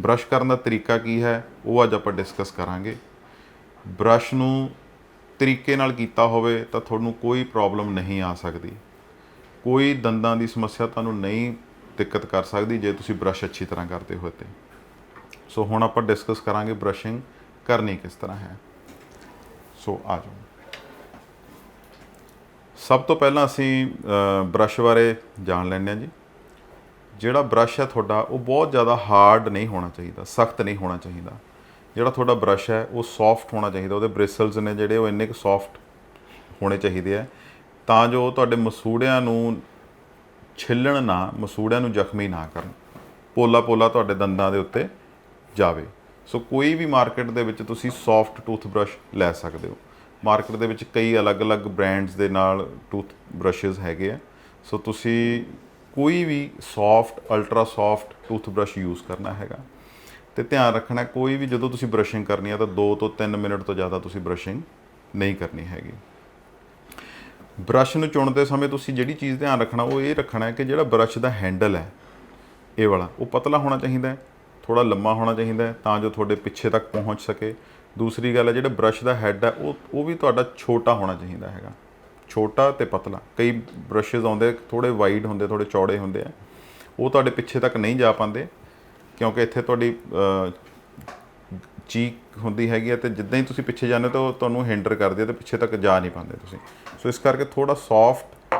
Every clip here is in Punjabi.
ਬ੍ਰਸ਼ ਕਰਨ ਦਾ ਤਰੀਕਾ ਕੀ ਹੈ, ਉਹ ਅੱਜ ਆਪਾਂ ਡਿਸਕਸ ਕਰਾਂਗੇ। ਬ੍ਰਸ਼ ਨੂੰ ਤਰੀਕੇ ਨਾਲ ਕੀਤਾ ਹੋਵੇ ਤਾਂ ਤੁਹਾਨੂੰ ਕੋਈ ਪ੍ਰੋਬਲਮ ਨਹੀਂ ਆ ਸਕਦੀ। ਕੋਈ ਦੰਦਾਂ ਦੀ ਸਮੱਸਿਆ ਤੁਹਾਨੂੰ ਨਹੀਂ ਦਿੱਕਤ ਕਰ ਸਕਦੀ ਜੇ ਤੁਸੀਂ ਬ੍ਰਸ਼ ਅੱਛੀ ਤਰ੍ਹਾਂ ਕਰਦੇ ਹੋ ਤੇ। ਸੋ ਹੁਣ ਆਪਾਂ ਡਿਸਕਸ ਕਰਾਂਗੇ ਬ੍ਰਸ਼ਿੰਗ ਕਰਨੀ ਕਿਸ ਤਰ੍ਹਾਂ ਹੈ। ਸੋ ਆ ਜਾਓ। ਸਭ ਤੋਂ ਪਹਿਲਾਂ ਅਸੀਂ ਬ੍ਰਸ਼ ਬਾਰੇ ਜਾਣ ਲੈਂਦੇ ਹਾਂ ਜੀ। ਜਿਹੜਾ ਬ੍ਰਸ਼ ਹੈ ਤੁਹਾਡਾ, ਉਹ ਬਹੁਤ ਜ਼ਿਆਦਾ ਹਾਰਡ ਨਹੀਂ ਹੋਣਾ ਚਾਹੀਦਾ, ਸਖਤ ਨਹੀਂ ਹੋਣਾ ਚਾਹੀਦਾ। ਜਿਹੜਾ ਤੁਹਾਡਾ ਬ੍ਰਸ਼ ਹੈ, ਉਹ ਸੌਫਟ ਹੋਣਾ ਚਾਹੀਦਾ, ਉਹਦੇ ਬ੍ਰਿਸਲਸ ਨੇ ਜਿਹੜੇ, ਉਹ ਇੰਨੇ ਕੁ ਸੌਫਟ ਹੋਣੇ ਚਾਹੀਦੇ ਆ। ਤਾਂ ਜੋ ਤੁਹਾਡੇ ਮਸੂੜਿਆਂ ਨੂੰ ਛਿੱਲਣ ਨਾ, ਮਸੂੜਿਆਂ ਨੂੰ ਜ਼ਖਮੀ ਨਾ ਕਰਨ। ਪੋਲਾ ਪੋਲਾ ਤੁਹਾਡੇ ਦੰਦਾਂ ਦੇ ਉੱਤੇ ਜਾਵੇ। ਸੋ ਕੋਈ ਵੀ ਮਾਰਕੀਟ ਦੇ ਵਿੱਚ ਤੁਸੀਂ ਸੌਫਟ ਟੂਥ ਬ੍ਰਸ਼ ਲੈ ਸਕਦੇ ਹੋ। ਮਾਰਕੀਟ ਦੇ ਵਿੱਚ ਕਈ ਅਲੱਗ-ਅਲੱਗ ਬ੍ਰਾਂਡਸ ਦੇ ਨਾਲ ਟੂਥ ਬ੍ਰਸ਼ਸ ਹੈਗੇ ਆ। ਸੋ ਤੁਸੀਂ ਕੋਈ ਵੀ soft ultra soft tooth brush use ਕਰਨਾ ਹੈਗਾ। ਤੇ ਧਿਆਨ ਰੱਖਣਾ, ਕੋਈ ਵੀ ਜਦੋਂ ਤੁਸੀਂ ਬ੍ਰਸ਼ਿੰਗ ਕਰਨੀ ਹੈ ਤਾਂ 2 ਤੋਂ 3 ਮਿੰਟ ਤੋਂ ਜ਼ਿਆਦਾ ਤੁਸੀਂ ਬ੍ਰਸ਼ਿੰਗ ਨਹੀਂ ਕਰਨੀ ਹੈਗੀ। ਬ੍ਰਸ਼ ਨੂੰ ਚੁਣਦੇ ਸਮੇਂ ਤੁਸੀਂ ਜਿਹੜੀ ਚੀਜ਼ ਧਿਆਨ ਰੱਖਣਾ, ਉਹ ਇਹ ਰੱਖਣਾ ਹੈ ਕਿ ਜਿਹੜਾ ਬ੍ਰਸ਼ ਦਾ ਹੈਂਡਲ ਹੈ, ਇਹ ਵਾਲਾ, ਉਹ ਪਤਲਾ ਹੋਣਾ ਚਾਹੀਦਾ ਹੈ ਥੋੜਾ ਲੰਮਾ ਹੋਣਾ ਚਾਹੀਦਾ ਹੈ, ਤਾਂ ਜੋ ਤੁਹਾਡੇ ਪਿੱਛੇ ਤੱਕ ਪਹੁੰਚ ਸਕੇ। ਦੂਸਰੀ ਗੱਲ ਹੈ, ਜਿਹੜਾ ਬ੍ਰਸ਼ ਦਾ ਹੈੱਡ ਹੈ, ਉਹ ਉਹ ਵੀ ਤੁਹਾਡਾ ਛੋਟਾ ਹੋਣਾ ਚਾਹੀਦਾ ਹੈਗਾ। ਛੋਟਾ ਤੇ ਪਤਲਾ। ਕਈ ਬ੍ਰਸ਼ਸ ਆਉਂਦੇ ਥੋੜੇ ਵਾਈਡ ਹੁੰਦੇ ਥੋੜੇ ਚੌੜੇ ਹੁੰਦੇ ਆ। ਉਹ ਤੁਹਾਡੇ ਪਿੱਛੇ ਤੱਕ ਨਹੀਂ ਜਾ ਪਾਉਂਦੇ, ਕਿਉਂਕਿ ਇੱਥੇ ਤੁਹਾਡੀ ਚੀਕ ਹੁੰਦੀ ਹੈਗੀ ਹੈ ਤੇ ਜਿੱਦਾਂ ਹੀ ਤੁਸੀਂ ਪਿੱਛੇ ਜਾਂਦੇ ਹੋ ਤਾਂ ਉਹ ਤੁਹਾਨੂੰ ਹਿੰਡਰ ਕਰਦੇ ਆ ਤੇ ਪਿੱਛੇ ਤੱਕ ਜਾ ਨਹੀਂ ਪਾਉਂਦੇ ਤੁਸੀਂ। ਸੋ ਇਸ ਕਰਕੇ ਥੋੜਾ ਸੌਫਟ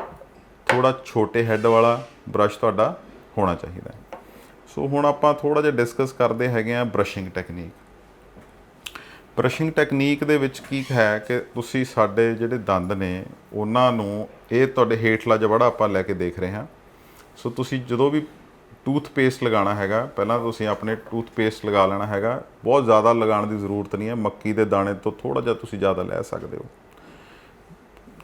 ਥੋੜਾ ਛੋਟੇ ਹੈੱਡ ਵਾਲਾ ਬ੍ਰਸ਼ ਤੁਹਾਡਾ ਹੋਣਾ ਚਾਹੀਦਾ। ਸੋ ਹੁਣ ਆਪਾਂ ਥੋੜਾ ਜਿਹਾ ਡਿਸਕਸ ਕਰਦੇ ਹੈਗੇ ਆ ਬ੍ਰਸ਼ਿੰਗ ਟੈਕਨੀਕ ਬ੍ਰਸ਼ਿੰਗ ਟੈਕਨੀਕ ਦੇ ਵਿੱਚ ਕੀ ਹੈ ਕਿ ਤੁਸੀਂ ਸਾਡੇ ਜਿਹੜੇ ਦੰਦ ਨੇ, ਉਹਨਾਂ ਨੂੰ ਇਹ ਤੁਹਾਡੇ ਹੇਠਲਾ ਜਬੜਾ ਆਪਾਂ ਲੈ ਕੇ ਦੇਖ ਰਹੇ ਹਾਂ। ਸੋ ਤੁਸੀਂ ਜਦੋਂ ਵੀ ਟੂਥਪੇਸਟ ਲਗਾਉਣਾ ਹੈਗਾ, ਪਹਿਲਾਂ ਤੁਸੀਂ ਆਪਣੇ ਟੂਥਪੇਸਟ ਲਗਾ ਲੈਣਾ ਹੈਗਾ। ਬਹੁਤ ਜ਼ਿਆਦਾ ਲਗਾਉਣ ਦੀ ਜ਼ਰੂਰਤ ਨਹੀਂ ਹੈ, ਮੱਕੀ ਦੇ ਦਾਣੇ ਤੋਂ ਥੋੜਾ ਜਿਹਾ ਤੁਸੀਂ ਜ਼ਿਆਦਾ ਲੈ ਸਕਦੇ ਹੋ।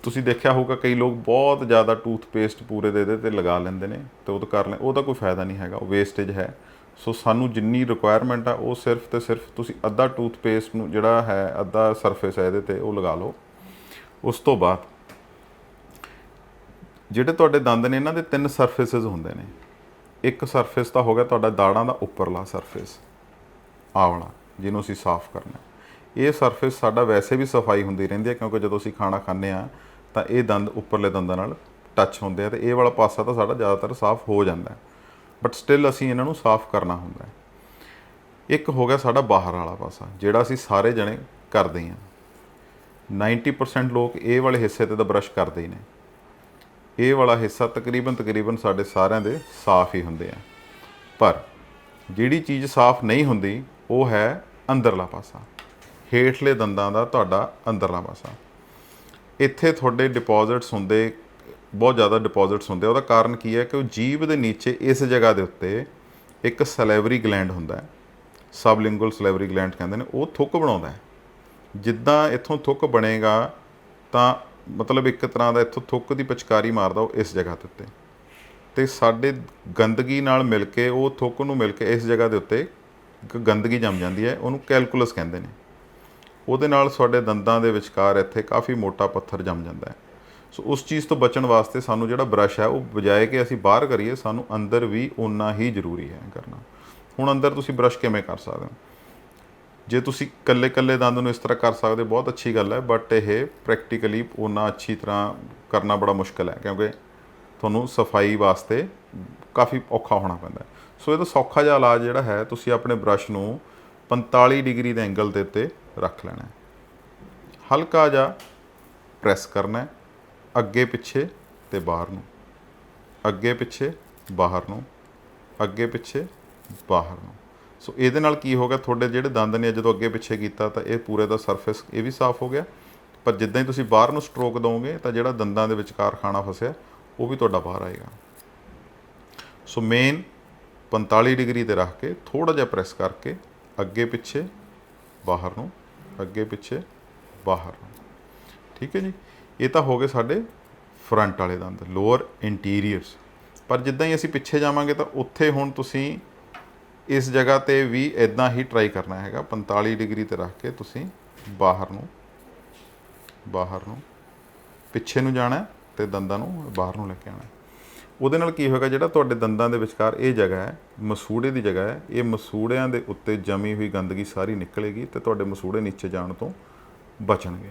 ਤੁਸੀਂ ਦੇਖਿਆ ਹੋਊਗਾ ਕਈ ਲੋਕ ਬਹੁਤ ਜ਼ਿਆਦਾ ਟੂਥਪੇਸਟ ਪੂਰੇ ਦੇ ਦੇ ਤੇ ਲਗਾ ਲੈਂਦੇ ਨੇ ਤੇ ਉਹ ਤਾਂ ਕਰ ਲੈ ਉਹਦਾ ਕੋਈ ਫਾਇਦਾ ਨਹੀਂ ਹੈਗਾ, ਉਹ ਵੇਸਟੇਜ ਹੈ। ਸੋ ਸਾਨੂੰ ਜਿੰਨੀ ਰਿਕੁਆਇਰਮੈਂਟ ਆ, ਉਹ ਸਿਰਫ ਤੇ ਸਿਰਫ ਤੁਸੀਂ ਅੱਧਾ ਟੂਥਪੇਸਟ ਨੂੰ ਜਿਹੜਾ ਹੈ, ਅੱਧਾ ਸਰਫੇਸ ਹੈ ਇਹਦੇ ਤੇ ਉਹ ਲਗਾ ਲਓ। ਉਸ ਤੋਂ ਬਾਅਦ ਜਿਹੜੇ ਤੁਹਾਡੇ ਦੰਦ ਨੇ, ਇਹਨਾਂ ਦੇ ਤਿੰਨ ਸਰਫੇਸਿਸ ਹੁੰਦੇ ਨੇ। ਇੱਕ ਸਰਫੇਸ ਤਾਂ ਹੋ ਗਿਆ ਤੁਹਾਡਾ ਦਾੜਾਂ ਦਾ ਉੱਪਰਲਾ ਸਰਫੇਸ ਆਹ ਵਾਲਾ, ਜਿਹਨੂੰ ਅਸੀਂ ਸਾਫ਼ ਕਰਨਾ। ਇਹ ਸਰਫੇਸ ਸਾਡਾ ਵੈਸੇ ਵੀ ਸਫ਼ਾਈ ਹੁੰਦੀ ਰਹਿੰਦੀ ਹੈ, ਕਿਉਂਕਿ ਜਦੋਂ ਅਸੀਂ ਖਾਣਾ ਖਾਂਦੇ ਆ ਤਾਂ ਇਹ ਦੰਦ ਉੱਪਰਲੇ ਦੰਦਾਂ ਨਾਲ ਟੱਚ ਹੁੰਦੇ ਆ ਤੇ ਇਹ ਵਾਲਾ ਪਾਸਾ ਤਾਂ ਸਾਡਾ ਜ਼ਿਆਦਾਤਰ ਸਾਫ਼ ਹੋ ਜਾਂਦਾ ਹੈ। ਬਟ ਸਟਿਲ ਅਸੀਂ ਇਹਨਾਂ ਨੂੰ ਸਾਫ਼ ਕਰਨਾ ਹੁੰਦਾ ਹੈ। ਇੱਕ ਹੋ ਗਿਆ ਸਾਡਾ ਬਾਹਰ ਵਾਲਾ ਪਾਸਾ, ਜਿਹੜਾ ਅਸੀਂ ਸਾਰੇ ਜਣੇ ਕਰਦੇ ਹਾਂ। 90% ਲੋਕ ਇਹ ਵਾਲੇ ਹਿੱਸੇ ਤੇ ਤਾਂ ਬ੍ਰਸ਼ ਕਰਦੇ ਹੀ ਨੇ। ਇਹ ਵਾਲਾ ਹਿੱਸਾ ਤਕਰੀਬਨ ਤਕਰੀਬਨ ਸਾਡੇ ਸਾਰਿਆਂ ਦੇ ਸਾਫ਼ ਹੀ ਹੁੰਦੇ ਆ। ਪਰ ਜਿਹੜੀ ਚੀਜ਼ ਸਾਫ਼ ਨਹੀਂ ਹੁੰਦੀ, ਉਹ ਹੈ ਅੰਦਰਲਾ ਪਾਸਾ। ਹੇਠਲੇ ਦੰਦਾਂ ਦਾ ਤੁਹਾਡਾ ਅੰਦਰਲਾ ਪਾਸਾ। ਇੱਥੇ ਤੁਹਾਡੇ ਡਿਪੋਜ਼ਿਟਸ ਹੁੰਦੇ ਬਹੁਤ ਜ਼ਿਆਦਾ ਡਿਪੋਜ਼ਿਟਸ ਹੁੰਦੇ ਆ। ਉਹਦਾ ਕਾਰਨ ਕੀ ਹੈ ਕਿ ਉਹ ਜੀਭ ਦੇ ਨੀਚੇ ਇਸ ਜਗ੍ਹਾ ਦੇ ਉੱਤੇ ਇੱਕ ਸਲੈਵਰੀ ਗਲੈਂਡ ਹੁੰਦਾ ਹੈ। ਸਬਲਿੰਗੁਅਲ ਸਲੈਵਰੀ ਗਲੈਂਡ ਕਹਿੰਦੇ ਨੇ, ਉਹ ਥੁੱਕ ਬਣਾਉਂਦਾ ਹੈ। ਜਿੱਦਾਂ ਇੱਥੋਂ ਥੁੱਕ ਬਣੇਗਾ, ਤਾਂ ਮਤਲਬ ਇੱਕ ਤਰ੍ਹਾਂ ਦਾ ਇੱਥੋਂ ਥੁੱਕ ਦੀ ਪਚਕਾਰੀ ਮਾਰਦਾ ਉਹ ਇਸ ਜਗ੍ਹਾ ਦੇ ਉੱਤੇ। ਤੇ ਸਾਡੇ ਗੰਦਗੀ ਨਾਲ ਮਿਲ ਕੇ, ਉਹ ਥੁੱਕ ਨੂੰ ਮਿਲ ਕੇ ਇਸ ਜਗ੍ਹਾ ਦੇ ਉੱਤੇ ਇੱਕ ਗੰਦਗੀ ਜੰਮ ਜਾਂਦੀ ਹੈ। ਉਹਨੂੰ ਕੈਲਕੂਲਸ ਕਹਿੰਦੇ ਨੇ। ਉਹਦੇ ਨਾਲ ਸਾਡੇ ਦੰਦਾਂ ਦੇ ਵਿਚਕਾਰ ਇੱਥੇ ਕਾਫੀ ਮੋਟਾ ਪੱਥਰ ਜੰਮ ਜਾਂਦਾ ਹੈ। ਸੋ ਉਸ ਚੀਜ਼ ਤੋਂ ਬਚਣ ਵਾਸਤੇ ਸਾਨੂੰ ਜਿਹੜਾ ਬ੍ਰਸ਼ ਹੈ, ਉਹ ਬਜਾਏ ਕਿ ਅਸੀਂ ਬਾਹਰ ਕਰੀਏ, ਸਾਨੂੰ ਅੰਦਰ ਵੀ ਓਨਾ ਹੀ ਜ਼ਰੂਰੀ ਹੈ ਕਰਨਾ। ਹੁਣ ਅੰਦਰ ਤੁਸੀਂ ਬ੍ਰਸ਼ ਕਿਵੇਂ ਕਰ ਸਕਦੇ ਹੋ? ਜੇ ਤੁਸੀਂ ਕੱਲੇ ਕੱਲੇ ਦੰਦ ਨੂੰ ਇਸ ਤਰ੍ਹਾਂ ਕਰ ਸਕਦੇ, ਬਹੁਤ ਅੱਛੀ ਗੱਲ ਹੈ ਬਟ ਇਹ ਪ੍ਰੈਕਟੀਕਲੀ ਓਨਾ ਅੱਛੀ ਤਰ੍ਹਾਂ ਕਰਨਾ ਬੜਾ ਮੁਸ਼ਕਲ ਹੈ, ਕਿਉਂਕਿ ਤੁਹਾਨੂੰ ਸਫ਼ਾਈ ਵਾਸਤੇ ਕਾਫੀ ਔਖਾ ਹੋਣਾ ਪੈਂਦਾ ਹੈ। ਸੋ ਇਹਦਾ ਸੌਖਾ ਜਿਹਾ ਇਲਾਜ ਜਿਹੜਾ ਹੈ, ਤੁਸੀਂ ਆਪਣੇ ਬ੍ਰਸ਼ ਨੂੰ 45 ਡਿਗਰੀ ਦੇ ਐਂਗਲ ਦੇ ਉੱਤੇ ਰੱਖ ਲੈਣਾ ਹਲਕਾ ਜਿਹਾ ਪ੍ਰੈਸ ਕਰਨਾ ਹੈ। ਅੱਗੇ ਪਿੱਛੇ ਤੇ ਬਾਹਰ ਨੂੰ। ਅੱਗੇ ਪਿੱਛੇ, ਬਾਹਰ ਨੂੰ। ਅੱਗੇ ਪਿੱਛੇ, ਬਾਹਰ ਨੂੰ। ਸੋ ਇਹਦੇ ਨਾਲ ਕੀ ਹੋ ਗਿਆ? ਤੁਹਾਡੇ ਜਿਹੜੇ ਦੰਦ ਨੇ ਜਦੋਂ ਅੱਗੇ ਪਿੱਛੇ ਕੀਤਾ ਤਾਂ ਇਹ ਪੂਰੇ ਦਾ ਸਰਫੇਸ ਇਹ ਵੀ ਸਾਫ਼ ਹੋ ਗਿਆ। ਪਰ ਜਿੱਦਾਂ ਹੀ ਤੁਸੀਂ ਬਾਹਰ ਨੂੰ ਸਟ੍ਰੋਕ ਦੋਗੇ ਤਾਂ ਜਿਹੜਾ ਦੰਦਾਂ ਦੇ ਵਿਚਕਾਰ ਖਾਣਾ ਫਸਿਆ, ਉਹ ਵੀ ਤੁਹਾਡਾ ਬਾਹਰ ਆਏਗਾ। ਸੋ ਮੇਨ 45 ਡਿਗਰੀ ਤੇ ਰੱਖ ਕੇ ਥੋੜਾ ਜਿਹਾ ਪ੍ਰੈਸ ਕਰਕੇ ਅੱਗੇ ਪਿੱਛੇ, ਬਾਹਰ ਨੂੰ। ਅੱਗੇ ਪਿੱਛੇ, ਬਾਹਰ ਨੂੰ। ਠੀਕ ਹੈ ਜੀ? ਇਹ ਤਾਂ ਹੋ ਗਏ ਸਾਡੇ ਫਰੰਟ ਵਾਲੇ ਦੰਦ ਲੋਅਰ ਇੰਟੀਰੀਅਰਸ ਪਰ ਜਿੱਦਾਂ ਹੀ ਅਸੀਂ ਪਿੱਛੇ ਜਾਵਾਂਗੇ ਤਾਂ ਉੱਥੇ ਹੁਣ ਤੁਸੀਂ ਇਸ ਜਗ੍ਹਾ ਤੇ ਵੀ ਇਦਾਂ ਹੀ ਟਰਾਈ ਕਰਨਾ ਹੈਗਾ। 45 ਡਿਗਰੀ ਤੇ ਰੱਖ ਕੇ ਤੁਸੀਂ ਬਾਹਰ ਨੂੰ ਬਾਹਰ ਨੂੰ, ਪਿੱਛੇ ਨੂੰ ਜਾਣਾ ਹੈ ਤੇ ਦੰਦਾਂ ਨੂੰ ਬਾਹਰ ਨੂੰ ਲੈ ਕੇ ਆਣਾ ਉਹਦੇ ਨਾਲ ਕੀ ਹੋਏਗਾ ਜਿਹੜਾ ਤੁਹਾਡੇ ਦੰਦਾਂ ਦੇ ਵਿਚਕਾਰ ਇਹ ਜਗ੍ਹਾ ਹੈ, ਮਸੂੜੇ ਦੀ ਜਗ੍ਹਾ ਹੈ, ਇਹ ਮਸੂੜਿਆਂ ਦੇ ਉੱਤੇ ਜਮੀ ਹੋਈ ਗੰਦਗੀ ਸਾਰੀ ਨਿਕਲੇਗੀ ਤੇ ਤੁਹਾਡੇ ਮਸੂੜੇ ਨੀਚੇ ਜਾਣ ਤੋਂ ਬਚਣਗੇ।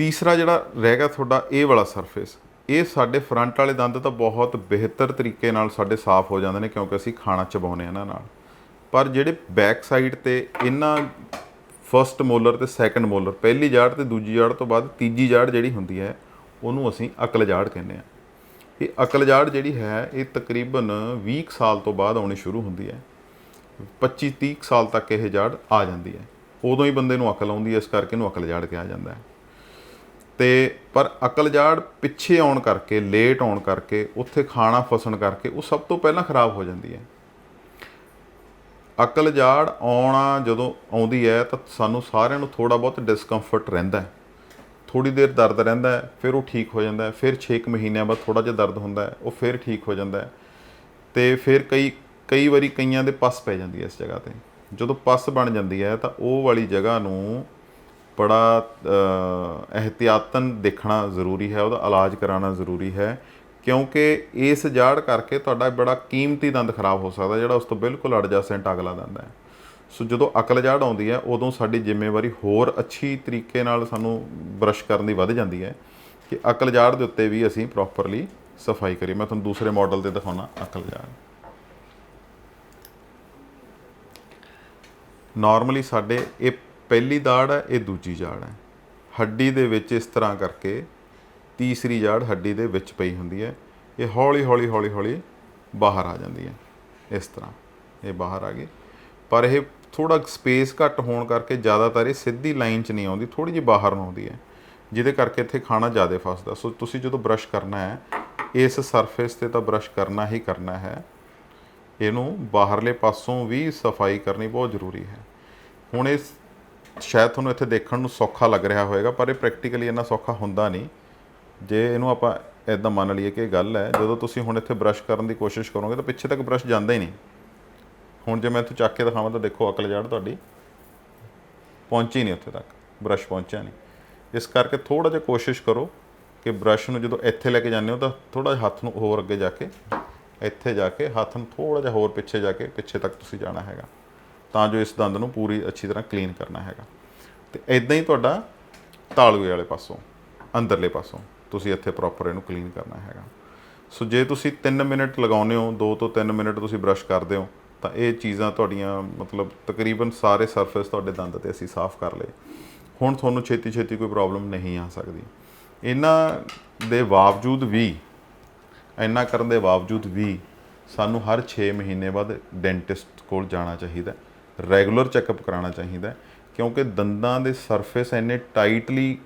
ਤੀਸਰਾ ਜਿਹੜਾ ਰਹਿ ਗਿਆ ਤੁਹਾਡਾ, ਇਹ ਵਾਲਾ ਸਰਫੇਸ ਇਹ ਸਾਡੇ ਫਰੰਟ ਵਾਲੇ ਦੰਦ ਤਾਂ ਬਹੁਤ ਬਿਹਤਰ ਤਰੀਕੇ ਨਾਲ ਸਾਡੇ ਸਾਫ਼ ਹੋ ਜਾਂਦੇ ਨੇ ਕਿਉਂਕਿ ਅਸੀਂ ਖਾਣਾ ਚਬਾਉਂਦੇ ਹਾਂ ਇਹਨਾਂ ਨਾਲ। ਪਰ ਜਿਹੜੇ ਬੈਕ ਸਾਈਡ ਤੇ ਇਹਨਾਂ ਫਰਸਟ ਮੋਲਰ ਤੇ ਸੈਕੰਡ ਮੋਲਰ ਪਹਿਲੀ ਜਾੜ ਤੇ ਦੂਜੀ ਜਾੜ ਤੋਂ ਬਾਅਦ ਤੀਜੀ ਜਾੜ ਜਿਹੜੀ ਹੁੰਦੀ ਹੈ, ਉਹਨੂੰ ਅਸੀਂ ਅਕਲ ਜਾੜ ਕਹਿੰਦੇ ਆ ਇਹ ਅਕਲ ਜਾੜ ਜਿਹੜੀ ਹੈ, ਇਹ ਤਕਰੀਬਨ 20 ਕੁ ਸਾਲ ਤੋਂ ਬਾਅਦ ਆਉਣੀ ਸ਼ੁਰੂ ਹੁੰਦੀ ਹੈ। 25 30 ਕੁ ਸਾਲ ਤੱਕ ਇਹ ਜਾੜ ਆ ਜਾਂਦੀ ਹੈ। ਉਦੋਂ ਹੀ ਬੰਦੇ ਨੂੰ ਅਕਲ ਆਉਂਦੀ ਹੈ, ਇਸ ਕਰਕੇ ਇਹਨੂੰ ਅਕਲ ਜਾੜ ਕਿਹਾ ਜਾਂਦਾ ਹੈ। ਤੇ ਪਰ ਅਕਲ ਜਾੜ ਪਿੱਛੇ ਆਉਣ ਕਰਕੇ ਲੇਟ ਆਉਣ ਕਰਕੇ, ਉੱਥੇ ਖਾਣਾ ਫਸਣ ਕਰਕੇ ਉਹ ਸਭ ਤੋਂ ਪਹਿਲਾਂ ਖਰਾਬ ਹੋ ਜਾਂਦੀ ਹੈ। ਅਕਲ ਜਾੜ ਆਉਣਾ ਜਦੋਂ ਆਉਂਦੀ ਹੈ ਤਾਂ ਸਾਨੂੰ ਸਾਰਿਆਂ ਨੂੰ ਥੋੜਾ ਬਹੁਤ ਡਿਸਕੰਫਰਟ ਰਹਿੰਦਾ ਹੈ। ਥੋੜੀ ਦੇਰ ਦਰਦ ਰਹਿੰਦਾ ਹੈ, ਫਿਰ ਉਹ ਠੀਕ ਹੋ ਜਾਂਦਾ ਹੈ, ਫਿਰ 6 ਮਹੀਨਿਆਂ ਬਾਅਦ ਥੋੜਾ ਜਿਹਾ ਦਰਦ ਹੁੰਦਾ ਹੈ, ਉਹ ਫਿਰ ਠੀਕ ਹੋ ਜਾਂਦਾ ਹੈ। ਤੇ ਫਿਰ ਕਈ ਕਈ ਵਾਰੀ ਕਈਆਂ ਦੇ ਪਸ ਪੈ ਜਾਂਦੀ ਹੈ ਇਸ ਜਗ੍ਹਾ ਤੇ। ਜਦੋਂ ਪਸ ਬਣ ਜਾਂਦੀ ਹੈ ਤਾਂ ਉਹ ਵਾਲੀ ਜਗ੍ਹਾ ਨੂੰ ਬੜਾ ਅ, ਇਹਤਿਆਤਨ ਦੇਖਣਾ ਜ਼ਰੂਰੀ ਹੈ ਉਹਦਾ ਇਲਾਜ ਕਰਾਉਣਾ ਜ਼ਰੂਰੀ ਹੈ ਕਿਉਂਕਿ ਇਸ ਜਾੜ ਕਰਕੇ ਤੁਹਾਡਾ ਬੜਾ ਕੀਮਤੀ ਦੰਦ ਖਰਾਬ ਹੋ ਸਕਦਾ ਜਿਹੜਾ ਉਸ ਤੋਂ ਬਿਲਕੁਲ ਐਡਜਸਟੈਂਟ ਅਗਲਾ ਦੰਦ ਹੈ। ਸੋ ਜਦੋਂ ਅਕਲ ਜਾੜ ਆਉਂਦੀ ਹੈ ਉਦੋਂ ਸਾਡੀ ਜ਼ਿੰਮੇਵਾਰੀ ਹੋਰ ਅੱਛੀ ਤਰੀਕੇ ਨਾਲ ਸਾਨੂੰ ਬਰਸ਼ ਕਰਨ ਦੀ ਵੱਧ ਜਾਂਦੀ ਹੈ ਕਿ ਅਕਲ ਜਾੜ ਦੇ ਉੱਤੇ ਵੀ ਅਸੀਂ ਪ੍ਰੋਪਰਲੀ ਸਫ਼ਾਈ ਕਰੀਏ। ਮੈਂ ਤੁਹਾਨੂੰ ਦੂਸਰੇ ਮਾਡਲ ਤੇ ਦਿਖਾਉਣਾ ਅਕਲ ਜਾੜ। ਨਾਰਮਲੀ ਸਾਡੇ ਇਹ ਪਹਿਲੀ ਦਾੜ ਹੈ, ਇਹ ਦੂਜੀ ਜਾੜ ਹੈ। ਹੱਡੀ ਦੇ ਵਿੱਚ ਇਸ ਤਰ੍ਹਾਂ ਕਰਕੇ ਤੀਸਰੀ ਜਾੜ ਹੱਡੀ ਦੇ ਵਿੱਚ ਪਈ ਹੁੰਦੀ ਹੈ। ਇਹ ਹੌਲੀ ਹੌਲੀ ਹੌਲੀ ਹੌਲੀ ਬਾਹਰ ਆ ਜਾਂਦੀ ਹੈ। ਇਸ ਤਰ੍ਹਾਂ ਇਹ ਬਾਹਰ ਆ ਗਈ। ਪਰ ਇਹ ਥੋੜਾ ਸਪੇਸ ਘੱਟ ਹੋਣ ਕਰਕੇ ਜ਼ਿਆਦਾਤਰ ਇਹ ਸਿੱਧੀ ਲਾਈਨ 'ਚ ਨਹੀਂ ਆਉਂਦੀ ਥੋੜੀ ਜਿਹੀ ਬਾਹਰ ਨੂੰ ਆਉਂਦੀ ਹੈ। ਜਿਹਦੇ ਕਰਕੇ ਇੱਥੇ ਖਾਣਾ ਜ਼ਿਆਦਾ ਫਸਦਾ। ਸੋ ਤੁਸੀਂ ਜਦੋਂ ਬਰਸ਼ ਕਰਨਾ ਹੈ, ਇਸ ਸਰਫੇਸ ਤੇ ਤਾਂ ਬਰਸ਼ ਕਰਨਾ ਹੀ ਕਰਨਾ ਹੈ। ਇਹਨੂੰ ਬਾਹਰਲੇ ਪਾਸੋਂ ਵੀ ਸਫ਼ਾਈ ਕਰਨੀ ਬਹੁਤ ਜ਼ਰੂਰੀ ਹੈ। ਹੁਣ ਇਸ ਸ਼ਾਇਦ ਤੁਹਾਨੂੰ ਇੱਥੇ ਦੇਖਣ ਨੂੰ ਸੌਖਾ ਲੱਗ ਰਿਹਾ ਹੋਵੇਗਾ, ਪਰ ਇਹ ਪ੍ਰੈਕਟੀਕਲੀ ਇੰਨਾ ਸੌਖਾ ਹੁੰਦਾ ਨਹੀਂ। ਜੇ ਇਹਨੂੰ ਆਪਾਂ ਇਦਾਂ ਮੰਨ ਲਈਏ ਕਿ ਇਹ ਗੱਲ ਹੈ, ਜਦੋਂ ਤੁਸੀਂ ਹੁਣ ਇੱਥੇ ਬਰਸ਼ ਕਰਨ ਦੀ ਕੋਸ਼ਿਸ਼ ਕਰੋਗੇ ਤਾਂ ਪਿੱਛੇ ਤੱਕ ਬਰਸ਼ ਜਾਂਦਾ ਹੀ ਨਹੀਂ। ਹੁਣ ਜੇ ਮੈਂ ਇੱਥੋਂ ਚੱਕ ਕੇ ਦਿਖਾਵਾਂ ਤਾਂ ਦੇਖੋ ਅਕਲ ਜੜ ਤੁਹਾਡੀ ਪਹੁੰਚੀ ਨਹੀਂ ਉੱਥੇ ਤੱਕ ਬਰਸ਼ ਪਹੁੰਚਿਆ ਨਹੀਂ। ਇਸ ਕਰਕੇ ਥੋੜਾ ਜਿਹਾ ਕੋਸ਼ਿਸ਼ ਕਰੋ ਕਿ ਬਰਸ਼ ਨੂੰ ਜਦੋਂ ਇੱਥੇ ਲੈ ਕੇ ਜਾਂਦੇ ਹੋ ਤਾਂ ਥੋੜਾ ਜਿਹਾ ਹੱਥ ਨੂੰ ਹੋਰ ਅੱਗੇ ਜਾ ਕੇ, ਇੱਥੇ ਜਾ ਕੇ ਹੱਥ ਨੂੰ ਥੋੜਾ ਜਿਹਾ ਹੋਰ ਪਿੱਛੇ ਜਾ ਕੇ ਪਿੱਛੇ ਤੱਕ ਤੁਸੀਂ ਜਾਣਾ ਹੈਗਾ। ਤਾਂ ਜੋ ਇਸ ਦੰਦ ਨੂੰ ਪੂਰੀ ਅੱਛੀ ਤਰ੍ਹਾਂ ਕਲੀਨ ਕਰਨਾ ਹੈਗਾ। ਤੇ ਇਦਾਂ ਹੀ ਤੁਹਾਡਾ ਤਾਲੂਏ ਵਾਲੇ ਪਾਸੋਂ, ਅੰਦਰਲੇ ਪਾਸੋਂ ਤੁਸੀਂ ਇੱਥੇ ਪ੍ਰੋਪਰ ਇਹਨੂੰ ਕਲੀਨ ਕਰਨਾ ਹੈਗਾ। ਸੋ ਜੇ ਤੁਸੀਂ 3 ਮਿੰਟ ਲਗਾਉਂਦੇ ਹੋ 2 ਤੋਂ 3 ਮਿੰਟ ਤੁਸੀਂ ਬਰਸ਼ ਕਰਦੇ ਹੋ, ਤਾਂ ਇਹ ਚੀਜ਼ਾਂ ਤੁਹਾਡੀਆਂ ਮਤਲਬ ਤਕਰੀਬਨ ਸਾਰੇ ਸਰਫੇਸ ਤੁਹਾਡੇ ਦੰਦ ਤੇ ਅਸੀਂ ਸਾਫ਼ ਕਰ ਲਏ। ਹੁਣ ਤੁਹਾਨੂੰ ਛੇਤੀ ਛੇਤੀ ਕੋਈ ਪ੍ਰੋਬਲਮ ਨਹੀਂ ਆ ਸਕਦੀ। ਇਹਨਾਂ ਦੇ ਬਾਵਜੂਦ ਵੀ ਇੰਨਾ ਕਰਨ ਦੇ ਬਾਵਜੂਦ ਵੀ ਸਾਨੂੰ ਹਰ 6 ਮਹੀਨੇ ਬਾਅਦ ਡੈਂਟਿਸਟ ਕੋਲ ਜਾਣਾ ਚਾਹੀਦਾ। ਰੈਗੂਲਰ ਚੈੱਕਅਪ ਕਰਾਉਣਾ ਚਾਹੀਦਾ ਕਿਉਂਕਿ ਦੰਦਾਂ ਦੇ ਸਰਫੇਸ ਇੰਨੇ ਟਾਈਟਲੀ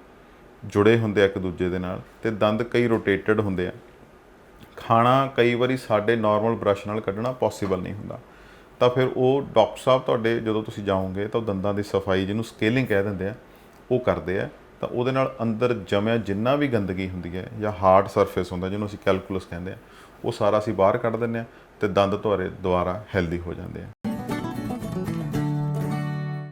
ਜੁੜੇ ਹੁੰਦੇ ਆ ਇੱਕ ਦੂਜੇ ਦੇ ਨਾਲ ਤੇ ਦੰਦ ਕਈ ਰੋਟੇਟਡ ਹੁੰਦੇ ਆ। ਖਾਣਾ ਕਈ ਵਾਰੀ ਸਾਡੇ ਨਾਰਮਲ ਬ੍ਰਸ਼ ਨਾਲ ਕੱਢਣਾ ਪੋਸੀਬਲ ਨਹੀਂ ਹੁੰਦਾ। ਤਾਂ ਫਿਰ ਉਹ ਡਾਕਟਰ ਸਾਹਿਬ ਤੁਹਾਡੇ ਜਦੋਂ ਤੁਸੀਂ ਜਾਓਗੇ ਤਾਂ ਉਹ ਦੰਦਾਂ ਦੀ ਸਫ਼ਾਈ ਜਿਹਨੂੰ ਸਕੇਲਿੰਗ ਕਹਿ ਦਿੰਦੇ ਆ, ਉਹ ਕਰਦੇ ਆ। ਤਾਂ ਉਹਦੇ ਨਾਲ ਅੰਦਰ ਜਮਿਆ ਜਿੰਨਾ ਵੀ ਗੰਦਗੀ ਹੁੰਦੀ ਹੈ ਜਾਂ ਹਾਰਡ ਸਰਫੇਸ ਹੁੰਦਾ ਜਿਹਨੂੰ ਅਸੀਂ ਕੈਲਕੂਲਸ ਕਹਿੰਦੇ ਆ, ਉਹ ਸਾਰਾ ਅਸੀਂ ਬਾਹਰ ਕੱਢ ਦਿੰਦੇ ਆ ਤੇ ਦੰਦ ਤੁਹਾਡੇ ਦੁਬਾਰਾ ਹੈਲਦੀ ਹੋ ਜਾਂਦੇ ਆ।